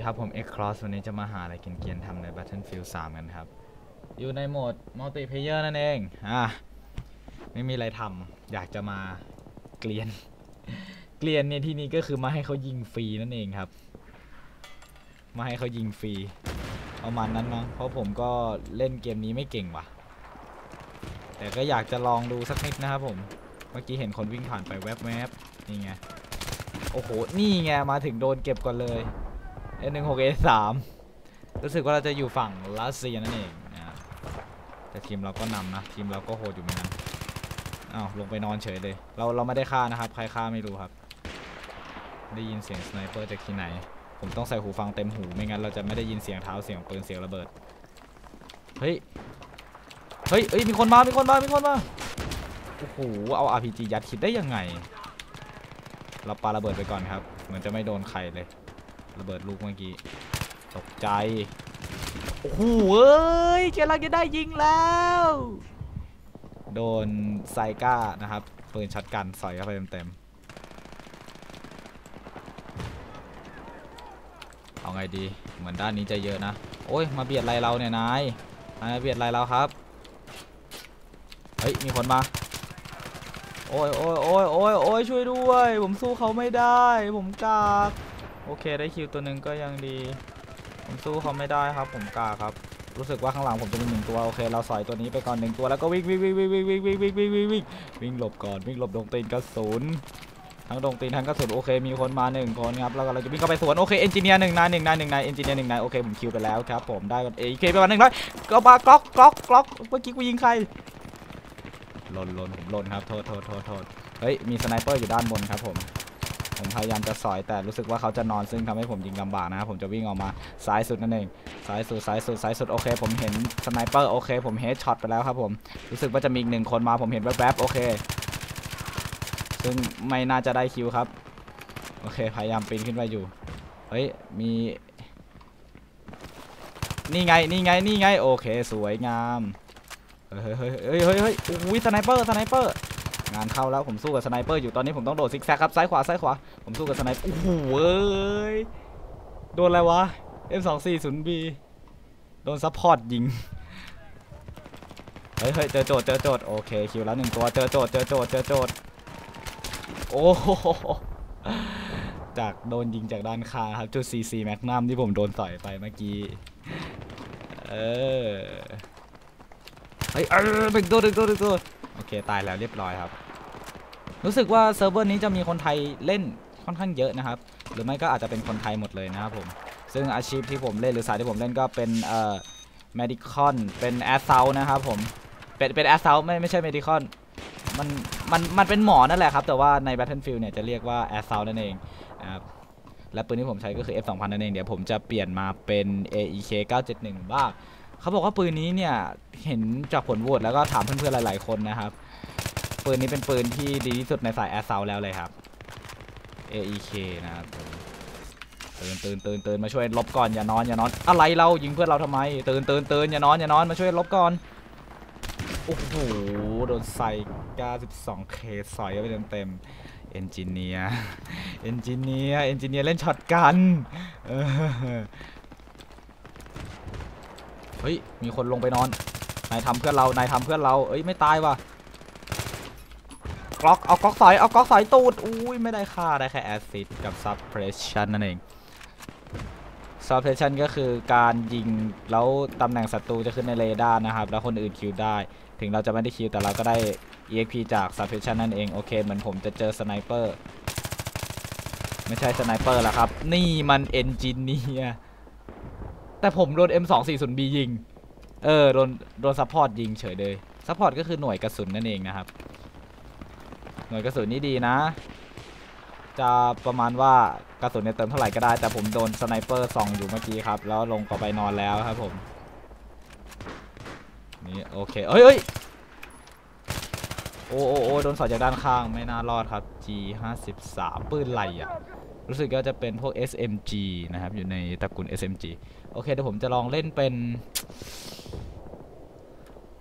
ดีครับ ผม X Cross วันนี้จะมาหาอะไรกินเกียนๆทำใน Battlefield 3 กันครับ อยู่ในโหมด Multiplayer นั่นเอง อะ ไม่มีอะไรทำอยากจะมาเกลียน เกลียนในที่นี้ก็คือมาให้เขายิงฟรีนั่นเองครับ มาให้เขายิงฟรีประมาณนั้นมั้งเพราะผมก็เล่นเกมนี้ไม่เก่งว่ะ แต่ก็อยากจะลองดูสักนิดนะครับผม เมื่อกี้เห็นคนวิ่งผ่านไปแวบๆนี่ไง โอ้โห นี่ไง มาถึงโดนเก็บก่อนเลย N16 A3 รู้สึกว่าเราจะอยู่ฝั่งรัสเซียนั่นเองนะแต่ทีมเราก็นำนะทีมเราก็โหดอยู่เหมือนกันอ้าวลงไปนอนเฉยเลย เราเราไม่ได้ฆ่านะครับ ใครฆ่าไม่รู้ครับ ได้ยินเสียงสไนเปอร์จากที่ไหน ผมต้องใส่หูฟังเต็มหูไม่งั้นเราจะไม่ได้ยินเสียงเท้าเสียงปืนเสียงระเบิด เฮ้ย เฮ้ยเฮ้ยมีคนมา มีคนมา มีคนมา โอ้โห เอา RPG ยัดคิดได้ยังไง เราปาระเบิดไปก่อนครับ เหมือนจะไม่โดนใครเลย ระเบิดลูกเมื่อกี้ตกใจ โอ้โหเอ้ยกำลังจะได้ยิงแล้ว โดนไซก้านะครับปืนช็อตกันสอยเข้าไปเต็มๆ เอาไงดี เหมือนด้านนี้จะเยอะนะ โอ้ย มาเบียดไรเราเนี่ยนายมาเบียดไรเราครับ เฮ้ย มีคนมา โอ้ยโอ้ยโอ้ยโอ้ยโอ้ยช่วยด้วย ผมสู้เขาไม่ได้ ผมกาก โอเคได้คิวตัวหนึ่งก็ยังดี ผมสู้เขาไม่ได้ครับ ผมกากครับ รู้สึกว่าข้างหลังผมจะมีหนึ่งตัวโอเค เราสอยตัวนี้ไปก่อนหนึ่งตัวแล้วก็วิ่งวิ่งวิ่งวิ่งวิ่งวิ่งวิ่งวิ่งวิ่งวิ่งวิ่งวิ่งหลบก่อนวิ่งหลบดงตีนกระสุนทั้งดงตีนทั้งกระสุนโอเคมีคนมาหนึ่งคนครับแล้วก็เราจะวิ่งเข้าไปสวนโอเคเอนจิเนียร์หนึ่งนายหนึ่งนายหนึ่งนายเอนจิเนียร์หนึ่งนายโอเคผมคิวไปแล้วครับผมได้เอเคไปวันหนึ่งร้อยก็มากล็อกกล็อกกล็อกเมื่อกี้กูยิงใครหล่นหล่นผมหล่นครับโทษโทษโทษโทษเฮ้ยมีสไนเปอร์อยู่ด้านบนครับผม ผมพยายามจะสอยแต่รู้สึกว่าเขาจะนอนซึ่งทำให้ผมยิงลำบากนะครับผมจะวิ่งออกมาซ้ายสุดนั่นเองซ้ายสุดซ้ายสุดซ้ายสุดโอเค ผมเห็นสไนเปอร์โอเคผมเฮดช็อตไปแล้วครับผมรู้สึกว่าจะมีอีกหนึ่งคนมาผมเห็นแวบๆโอเค ซึ่งไม่น่าจะได้คิวครับโอเคพยายามปีนขึ้นไปอยู่เฮ้ยมีนี่ไงนี่ไงนี่ไงโอเค สวยงามเฮ้ยเฮ้ยเฮ้ยเฮ้ยเฮ้ยอุ้ยสไนเปอร์สไนเปอร์ งานเข้าแล้วผมสู้กับสไนเปอร์อยู่ตอนนี้ผมต้องโดดซิกแซกครับซ้ายขวาซ้ายขวาผมสู้กับสไนเปอร์โอ้โหเอ้ยโดนอะไรวะ M240B โดนซัพพอร์ตยิงเฮ้ยเฮ้ยเจอโจทย์เจอโจทย์โอเคคิวแล้วหนึ่งตัวเจอโจทย์เจอโจทย์เจอโจทย์โอ้โหจากโดนยิงจากด้านข้างครับจุด CC แมกนัมที่ผมโดนต่อยไปเมื่อกี้เออเฮ้ยเออหนึ่งตัวหนึ่งตัวหนึ่งตัวโอเคตายแล้วเรียบร้อยครับ รู้สึกว่าเซิร์ฟเวอร์นี้จะมีคนไทยเล่นค่อนข้างเยอะนะครับ หรือไม่ก็อาจจะเป็นคนไทยหมดเลยนะครับผม ซึ่งอาชีพที่ผมเล่นหรือสายที่ผมเล่นก็เป็นเอ่อ medical เป็นแอสเซลนะครับผม เป็นเป็นแอสเซลไม่ไม่ใช่ medical มันมันมันเป็นหมอนั่นแหละครับ แต่ว่าใน battlefield เนี่ยจะเรียกว่าแอสเซลนั่นเองนะครับและปืนที่ผมใช้ก็คือ F2000 นั่นเองเดี๋ยวผมจะเปลี่ยนมาเป็น AEK 971 บ้างเขาบอกว่าปืนนี้เนี่ยเห็นจากผลโหวตแล้วก็ถามเพื่อนๆหลาย ๆคนนะครับ ปืนนี้เป็นปืนที่ดีที่สุดในสายแอสเซลแล้วเลยครับ AEK นะครับตื่นตื่นตื่นตื่นมาช่วยลบก่อนอย่านอนอย่านอนอะไรเรายิงเพื่อนเราทำไม ตื่นตื่นตื่นอย่านอนอย่านอนมาช่วยลบก่อนโอ้โหโดนใส่ 92K สอยเข้าไปเต็มเอนจิเนียร์เอนจิเนียร์เอนจิเนียร์เล่นช็อตกันเออเฮ้ยมีคนลงไปนอนนายทำเพื่อนเรานายทำเพื่อนเราเอ้ยไม่ตายว่ะ กล็อกเอากล็อกสอยเอากล็อกสอยตูดอุ้ยไม่ได้ค่าได้แค่แอซิดกับซับเพรสชันนั่นเองซับเพรสชันก็คือการยิงแล้วตำแหน่งศัตรูจะขึ้นในเรดาร์นะครับ แล้วคนอื่นคิวได้ ถึงเราจะไม่ได้คิวแต่เราก็ได้ EXP จากซับเพรสชันนั่นเองโอเคเหมือนผมจะเจอสไนเปอร์ไม่ใช่สไนเปอร์ละครับ นี่มันเอนจิเนียร์แต่ผมโดน M240B ยิง เออ โดน โดนซัพพอร์ตยิงเฉยเลย ซัพพอร์ตก็คือหน่วยกระสุนนั่นเองนะครับ หน่วยกระสุนนี่ดีนะ จะประมาณว่ากระสุนเนี่ยเติมเท่าไหร่ก็ได้ แต่ผมโดนสไนเปอร์ส่องอยู่เมื่อกี้ครับ แล้วลงก็ไปนอนแล้วครับผมนี่โอเคเอ้ยเอ้ยโอ้โอ้โอ้โดนสอดจากด้านข้างไม่น่ารอดครับ G53 ปืนไรอะ รู้สึกก็จะเป็นพวก SMG นะครับ อยู่ในตระกูล SMG โอเคเดี๋ยวผมจะลองเล่นเป็น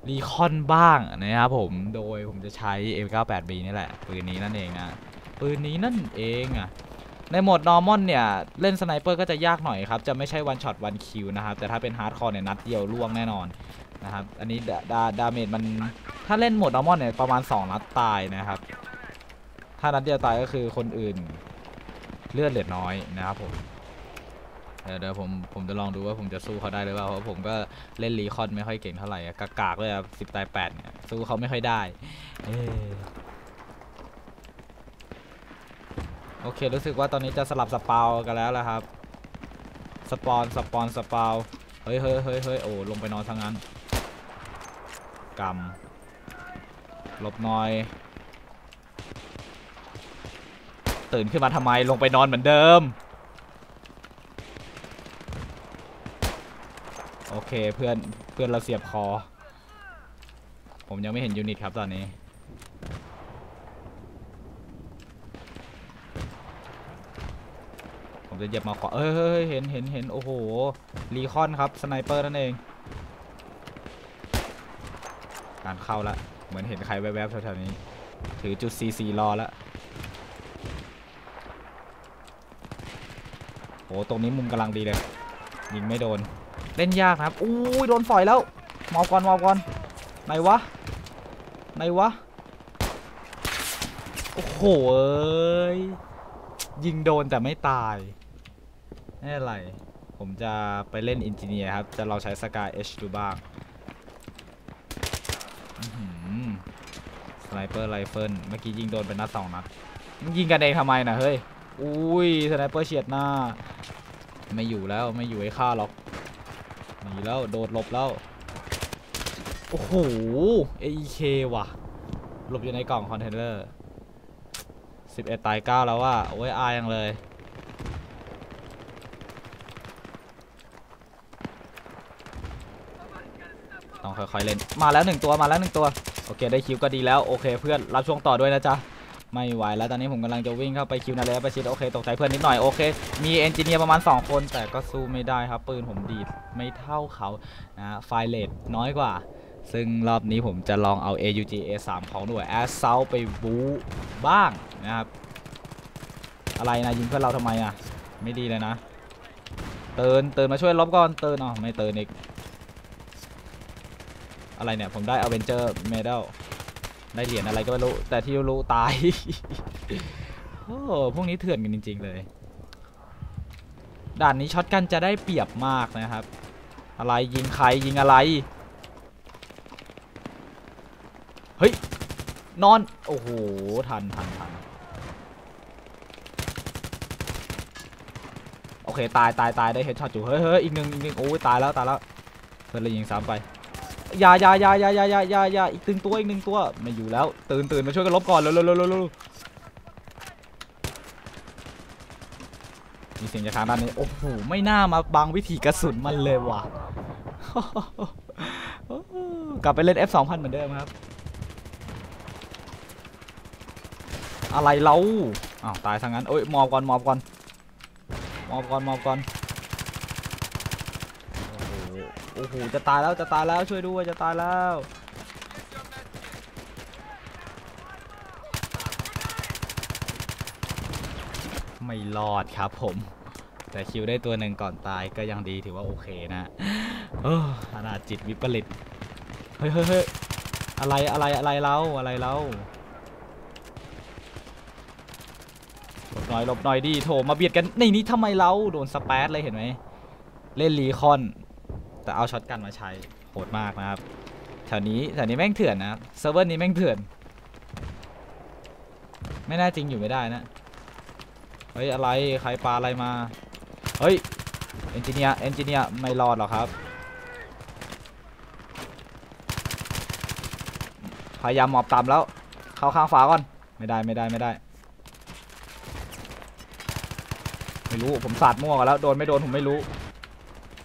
รีคอนบ้างนะครับผม โดยผมจะใช้ M98B นี่แหละ ปืนนี้นั่นเองนะ ปืนนี้นั่นเองอะ ในโหมด normal เนี่ย เล่นสไนเปอร์ก็จะยากหน่อยครับ จะไม่ใช่ one shot one kill นะครับ แต่ถ้าเป็น hardcore เนี่ยนัดเดียวล่วงแน่นอนนะครับ อันนี้ดาดาเมจมัน ถ้าเล่นโหมด normal เนี่ยประมาณ 2 นัดตายนะครับ ถ้านัดเดียวตายก็คือคนอื่น เลือดเหลือน้อยนะครับผม ดี๋ยวเดี๋ยวผมผมจะลองดูว่าผมจะสู้เขาได้หรือเปล่าเพราะผมก็เล่นรีคอนไม่ค่อยเก่งเท่าไหร่อะกากๆเลยครับสิบตายแปดเนี่ยสู้เขาไม่ค่อยได้เอโอเครู้สึกว่าตอนนี้จะสลับสปาวกันแล้วละครับสปอนสปอนสปาวเฮ้ยเฮ้ยเฮ้ยเฮ้ยโอ้ลงไปนอนทั้งนั้นกำหลบหน่อย ตื่นขึ้นมาทำไมลงไปนอนเหมือนเดิม โอเคเพื่อนเพื่อนเราเสียบคอ ผมยังไม่เห็นยูนิตครับตอนนี้ ผมจะเหยียบมาขวาเอ้ยเฮ้ยเห็นเห็นเห็นโอ้โหรีคอนครับสไนเปอร์นั่นเอง การเข้าละเหมือนเห็นใครแวบๆแถวๆนี้ ถือจุด CC รอล้วโอ้ตรงนี้มุมกำลังดีเลย ยิงไม่โดน เล่นยากนะครับอุ้ยโดนฝอยแล้วมอบก่อนมอบก่อนไหนวะไหนวะโอ้โหเอ้ยยิงโดนแต่ไม่ตายไม่เป็นไร ผมจะไปเล่นอินจิเนียร์ครับ จะลองใช้สกายเอชดูบ้างสไนเปอร์ไรเฟิลเมื่อกี้ยิงโดนเป็นนัดสองนัดยิงกันเองทำไมนะเฮ้ย อุ้ยสไนเปอร์เฉียดหน้า ไม่อยู่แล้วไม่อยู่ให้ฆ่าหรอก แล้วโดดหลบแล้ว โอ้โห AEK ว่ะ หลบอยู่ในกล่องคอนเทนเนอร์11 ตาย 9 แล้วว่าโอ้ยอายยังเลย ต้องค่อยๆเล่น มาแล้วหนึ่งตัวมาแล้วหนึ่งตัว โอเค ได้คิวก็ดีแล้ว โอเค เพื่อนรับช่วงต่อด้วยนะจ๊ะไม่ไหวแล้วตอนนี้ผมกำลังจะวิ่งเข้าไปคิวนาเลประชิดโอเคตกใจเพื่อนนิดหน่อยโอเค มีเอนจิเนียร์ประมาณ 2 คนแต่ก็สู้ไม่ได้ครับ ปืนผมดีด ไม่เท่าเขานะไฟเลทน้อยกว่า ซึ่งรอบนี้ผมจะลองเอา AUG A3 ของหน่วย Assault ไปบูบ้างนะครับ อะไรนะยิงเพื่อนเราทำไมอะ ไม่ดีเลยนะ เตือนเตือนมาช่วยลบก่อนเตือนอ๋อไม่เตือนอีก อะไรเนี่ย ผมได้ Avenger Medal ได้เหรียญอะไรก็ไม่รู้ แต่ที่รู้ตาย โอ้พวกนี้เถื่อนกันจริง ๆ เลย ด่านนี้ช็อตกันจะได้เปรียบมากนะครับ อะไรยิงใครยิงอะไร เฮ้ย นอน โอ้โห ทันทันทันโอเค ตายตายตายได้เฮดช็อตอยู่ เฮ้ยเฮ้ยอีกหนึ่งอีกหนึ่งโอ้ยตายแล้วตายแล้วเพื่อนเลยยิงซ้ำไปยายายายายายายายาอีกตึงตัวอีกหนึ่งตัวไม่อยู่แล้ว ตื่นตื่นมาช่วยกันลบก่อนเร็วเร็วเร็วเร็วเร็วมีเสียงจากทางด้านนี้ โอ้โห ไม่น่ามาบังวิธีกระสุนมันเลยว่ะ กลับไปเล่น F 2 0 0 0เหมือนเดิมครับ อะไรเราอ้าวตายทางนั้น โอ้ยมอบก่อนมอบก่อนมอบก่อนมอบก่อนโอ้โหโอ้โห จะตายแล้วจะตายแล้วช่วยด้วยจะตายแล้วไม่รอดครับผม แต่คิวได้ตัวหนึ่งก่อนตายก็ยังดีถือว่าโอเคนะ เออขนาดจิตวิปริตเฮ้ยเฮ้ยเฮ้ยอะไรอะไรอะไรเราอะไรเราหลบหน่อยหลบหน่อยดิโถมาเบียดกันในนี้ทำไมเราโดนสเปซเลยเห็นไหมเล่นรีคอน แต่เอาช็อตกันมาใช้โหดมากนะครับแถวนี้แถวนี้แม่งเถื่อนนะเซิร์ฟเวอร์นี้แม่งเถื่อน ไม่น่าจริงอยู่ไม่ได้นะเฮ้ยอะไรใครปลาอะไรมาเฮ้ยเอนจิเนียร์เอนจิเนียร์ไม่รอดหรอกครับ พยายามหมอบต่ำแล้ว เข้าข้างฝาก่อน ไม่ได้ไม่ได้ไม่ได้ ไม่รู้ผมสาดมั่วกันแล้วโดนไม่โดนผมไม่รู้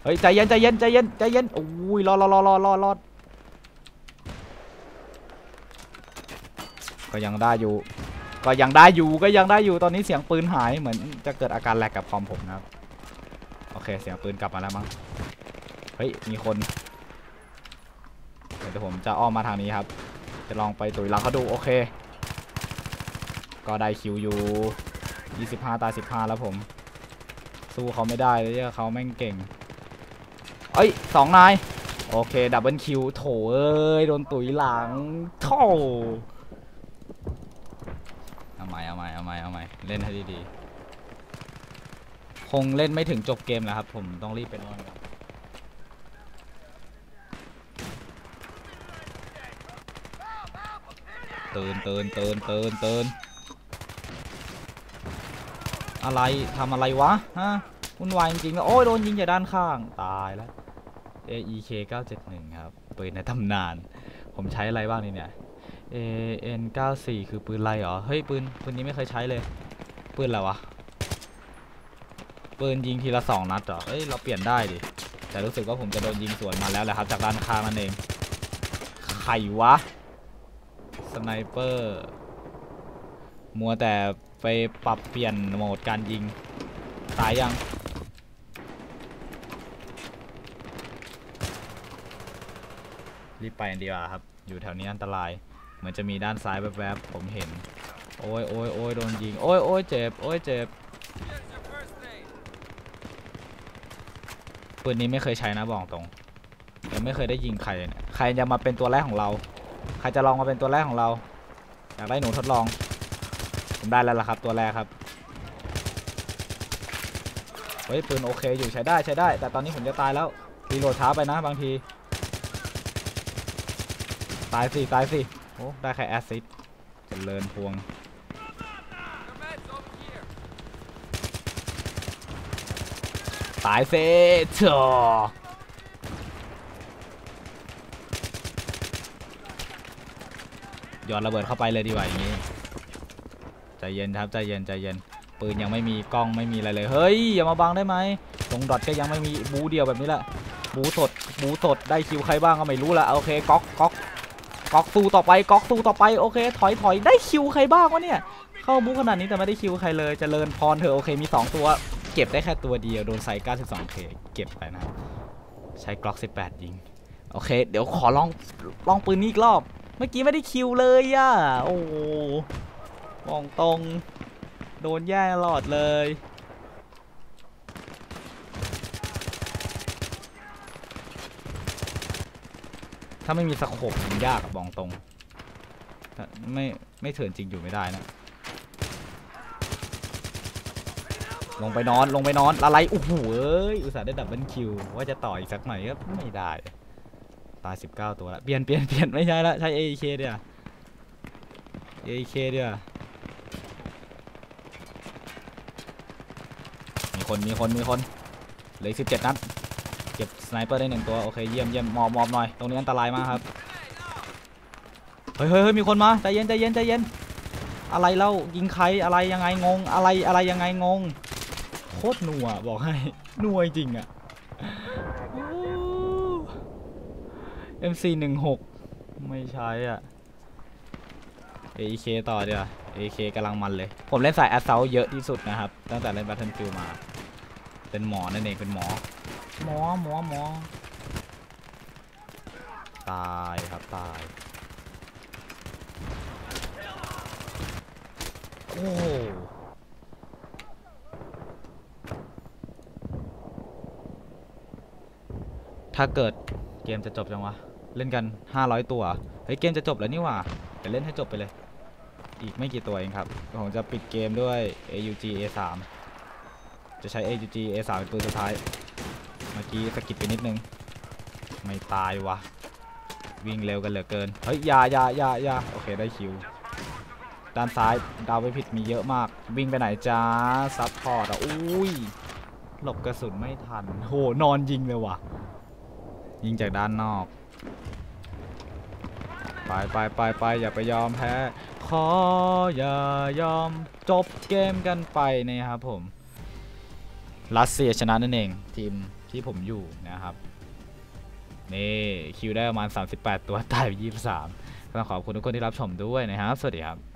เฮ้ยใจเย็นใจเย็นใจเย็นใจเย็นโอ้ยรอดรอดรอดรอดรอดรอก็ยังได้อยู่ ก็ยังได้อยู่ก็ยังได้อยู่ตอนนี้เสียงปืนหายเหมือนจะเกิดอาการแหลกกับคอมผมนะครับโอเคเสียงปืนกลับมาแล้วมั้งเฮ้ยมีคนเดี๋ยวผมจะอ้อมมาทางนี้ครับ จะลองไปตุยหลังเขาดูโอเค ก็ได้คิวอยู่ 25 ตาย15 แล้วผม สู้เขาไม่ได้เลยเนี่ยเขาแม่งเก่ง เอ้ยสองนาย โอเค ดับเบิลคิว โถเอ้ย โดนตุ๋ยหลังโถเอาใหม่เอาใหม่เอาใหม่เอาใหม่เล่นให้ดีๆ คงเล่นไม่ถึงจบเกมแล้วครับ ผมต้องรีบไปนอนก่อน ตื่นตื่นตื่นตื่นตื่นอะไรทำอะไรวะฮะวุ่นวายจริงๆแล้วโอ้ยโดนยิงจากด้านข้างตายแล้ว AEK 971 ครับ ปืนในตำนาน ผมใช้อะไรบ้างนี่เนี่ย AN 94คือปืนไรเหรอ เฮ้ย ปืน ปืนนี้ไม่เคยใช้เลย ปืนอะไรวะ ปืนยิงทีละสองนัดเหรอเอ้ย เราเปลี่ยนได้ดิ แต่รู้สึกว่าผมจะโดนยิงสวนมาแล้วแหละครับ จากด้านข้างนั่นเองไขวะ สไนเปอร์ มัวแต่ไปปรับเปลี่ยนโหมดการยิง ตายยัง รีบไปดีกว่าครับ อยู่แถวนี้อันตราย เหมือนจะมีด้านซ้ายแวบๆ ผมเห็น โอ้ยโอ้ยโอ้ยโดนยิง โอ้ยโอ้ยเจ็บ โอ้ยเจ็บปืนนี้ไม่เคยใช้นะบอกตรงยังไม่เคยได้ยิงใครเลยเนี่ยใครจะมาเป็นตัวแรกของเรา ใครจะลองมาเป็นตัวแรกของเรา อยากได้หนูทดลอง ผมได้แล้วล่ะครับ ตัวแรกครับ เฮ้ยปืนโอเคอยู่ใช้ได้ใช้ได้ แต่ตอนนี้ผมจะตายแล้วรีโหลดช้าไปนะบางที ตายสิตายสิโอ้ได้แค่แอซิดเจริญพวงตายสิเถอะ หยอดระเบิดเข้าไปเลยดีกว่าอย่างนี้ใจเย็นครับใจเย็นใจเย็นปืนยังไม่มีกล้องไม่มีอะไรเลยเฮ้ยอย่ามาบังได้ไหมตรงดอทก็ยังไม่มีบูเดียวแบบนี้แหละบูสดบูสดได้คิวใครบ้างก็ไม่รู้ละโอเคก๊อกก๊อกก๊อกสู้ต่อไปก๊อกสู้ต่อไปโอเค ถอยถอยได้คิวใครบ้างวะเนี่ยเข้าบูขนาดนี้แต่ไม่ได้คิวใครเลยเจริญพรเธอโอเคมี 2 ตัว เก็บได้แค่ตัวเดียวโดนไซก้า12 k เก็บไปนะใช้กล็อก 18 ยิงโอเค เดี๋ยวขอลองลองปืนนี้อีกรอบ เมื่อกี้ไม่ได้คิวเลยอะโอ้มองตรง โดนแย่งตลอดเลย ถ้าไม่มีสโคปยิงยากอะบอกตรงถ้าไม่ไม่เถื่อนจริงอยู่ไม่ได้นะ ลงไปนอนลงไปนอนอะไรโอ้โหเอ้ย อุตส่าห์ได้ดับเบิลคิว ว่าจะต่ออีกสักหน่อยก็ไม่ได้ ตาย19ตัวแล้วเปลี่ยนเปลี่ยนเปลี่ยนไม่ใช่ละใช้ AK เดียว AK เดียวมีคนมีคนมีคนเหลืออีก17นัดเก็บสไนเปอร์ได้หนึ่งตัวโอเคเยี่ยมเยี่ยมมอบมอบหน่อยตรงนี้อันตรายมากครับเฮ้ยเฮ้ยเฮ้ยมีคนมาใจเย็นใจเย็นใจเย็นอะไรเล่ายิงใครอะไรยังไงงง อะไรอะไรยังไงงงโคตรหนัวบอกให้หนัวจริงอะ MC หนึ่งหกไม่ใช่อะ AK ต่อเดี๋ยวา AK กำลังมันเลย ผมเล่นสาย Assault เยอะที่สุดนะครับ ตั้งแต่เล่น Battlefield มา เป็นหมอนั่นเอง เป็นหมอ หมอ หมอ หมอ ตายครับ ตาย โอ้โหถ้าเกิดเกมจะจบจังวะ เล่นกัน 500 ตัว เฮ้ย เกมจะจบแล้วนี่หว่าเดี๋ยวเล่นให้จบไปเลย อีกไม่กี่ตัวเองครับ ผมจะปิดเกมด้วย AUG A3 จะใช้ AUG A3 เป็นปืนสุดท้าย เมื่อกี้สะกิดไปนิดนึง ไม่ตายวะวิ่งเร็วกันเหลือเกิน เฮ้ยยายายายาโอเคได้คิว ด้านซ้ายดาวไปผิดมีเยอะมาก วิ่งไปไหนจ้าซับพอร์ตอะอุ้ย หลบกระสุนไม่ทัน โห นอนยิงเลยว่ะ ยิงจากด้านนอก ไปไปไปไปอย่าไปยอมแพ้ ขออย่ายอมจบเกมกันไปนะครับผม รัสเซียชนะนั่นเอง ทีมที่ผมอยู่นะครับ นี่ คิวได้ประมาณ 38 ตัวตายไป23ก็ต้องขอบคุณทุกคนที่รับชมด้วยนะครับ สวัสดีครับ